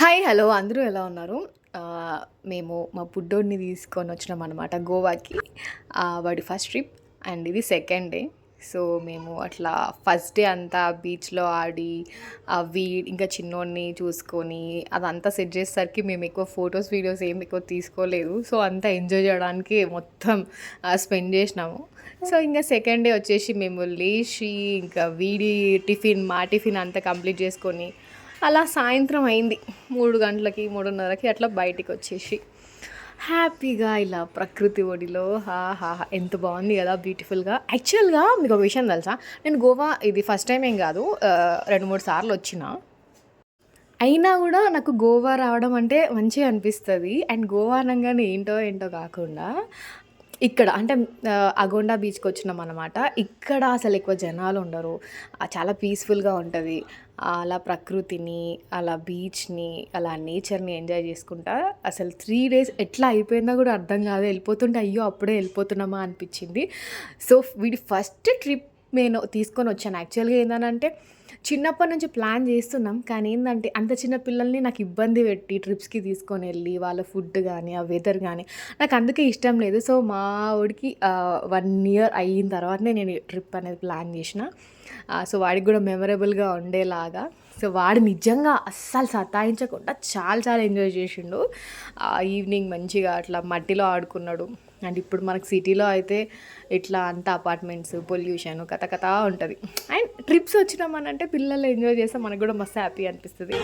Hi hello. అందరూ ఎలా ఉన్నారు? మేము మా బుడ్డోడిని తీసుకొని వచ్చినాం అనమాట గోవాకి. వాడి ఫస్ట్ ట్రిప్ అండ్ ఇది సెకండ్ డే. సో మేము అట్లా ఫస్ట్ డే అంతా బీచ్లో ఆడి అవి ఇంకా చిన్నోడిని చూసుకొని అదంతా సెట్ చేసేసరికి మేము ఎక్కువ ఫొటోస్ వీడియోస్ ఏం ఎక్కువ తీసుకోలేదు. సో అంతా ఎంజాయ్ చేయడానికి మొత్తం స్పెండ్ చేసినాము. సో ఇంకా సెకండ్ డే వచ్చేసి మేము లేచి ఇంకా వీడి టిఫిన్ మా టిఫిన్ అంతా కంప్లీట్ చేసుకొని అలా సాయంత్రం అయింది. మూడు గంటలకి మూడున్నరకి అట్లా బయటికి వచ్చేసి. హ్యాపీగా ఇలా ప్రకృతి ఒడిలో హా హా ఎంత బాగుంది కదా బ్యూటిఫుల్గా. యాక్చువల్గా మీకు ఒక విషయం తెలుసా? నేను గోవా ఇది ఫస్ట్ టైం ఏం కాదు రెండు మూడు సార్లు వచ్చిన. అయినా కూడా నాకు గోవా రావడం అంటే మంచిగా అనిపిస్తుంది. అండ్ గోవా అనగానే ఏంటో ఏంటో కాకుండా ఇక్కడ అంటే అగోండా బీచ్కి వచ్చినాం అనమాట ఇక్కడ అసలు ఎక్కువ జనాలు ఉండరు. చాలా పీస్ఫుల్గా ఉంటుంది. అలా ప్రకృతిని అలా బీచ్ని అలా నేచర్ని ఎంజాయ్ చేసుకుంటా. అసలు త్రీ డేస్ ఎట్లా అయిపోయిందో కూడా అర్థం కాదు. వెళ్ళిపోతుంటే అయ్యో అప్పుడే వెళ్ళిపోతున్నామా అనిపించింది. సో వీడి ఫస్ట్ ట్రిప్ నేను తీసుకొని వచ్చాను. యాక్చువల్గా ఏంటంటే చిన్నప్పటి నుంచి ప్లాన్ చేస్తున్నాం. కానీ ఏంటంటే అంత చిన్న పిల్లల్ని నాకు ఇబ్బంది పెట్టి ట్రిప్స్కి తీసుకొని వెళ్ళి వాళ్ళ ఫుడ్ కానీ ఆ వెదర్ కానీ నాకు అందుకే ఇష్టం లేదు. సో మా వాడికి వన్ ఇయర్ అయిన తర్వాతనే నేను ట్రిప్ అనేది ప్లాన్ చేసిన. సో వాడికి కూడా మెమరబుల్గా ఉండేలాగా. సో వాడు నిజంగా అస్సలు సతాయించకుండా చాలా చాలా ఎంజాయ్ చేసిండు. ఈవినింగ్ మంచిగా అట్లా మట్టిలో ఆడుకున్నాడు. అండ్ ఇప్పుడు మనకు సిటీలో అయితే ఇట్లా అంత అపార్ట్మెంట్స్ పొల్యూషన్ కథ కథ ఉంటుంది. అండ్ ట్రిప్స్ వచ్చినామనంటే పిల్లలు ఎంజాయ్ చేస్తే మనకు కూడా మస్తు హ్యాపీ అనిపిస్తుంది.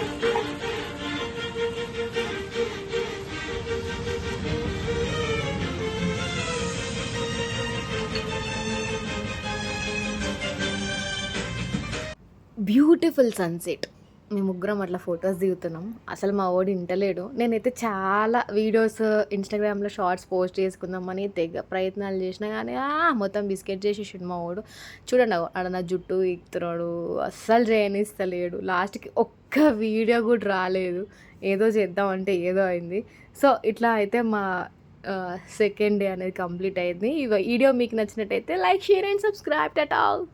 బ్యూటిఫుల్ సన్సెట్ మేము ముగ్గురం అట్లా ఫొటోస్ దిగుతున్నాం. అసలు మా వాడు ఇంటలేడు. నేనైతే చాలా వీడియోస్ ఇన్స్టాగ్రామ్లో షార్ట్స్ పోస్ట్ చేసుకుందామని తెగ ప్రయత్నాలు చేసినా కానీ ఆ, మొత్తం బిస్కెట్ చేసేసిండు మా వాడు చూడండి ఆడ నా జుట్టు ఎక్కుతున్నాడు అస్సలు చేయనిస్తలేడు లాస్ట్కి ఒక్క వీడియో కూడా రాలేదు. ఏదో చేద్దామంటే ఏదో అయింది. సో ఇట్లా అయితే మా సెకండ్ డే అనేది కంప్లీట్ అయింది. ఈ వీడియో మీకు నచ్చినట్టయితే like share and subscribe that's all.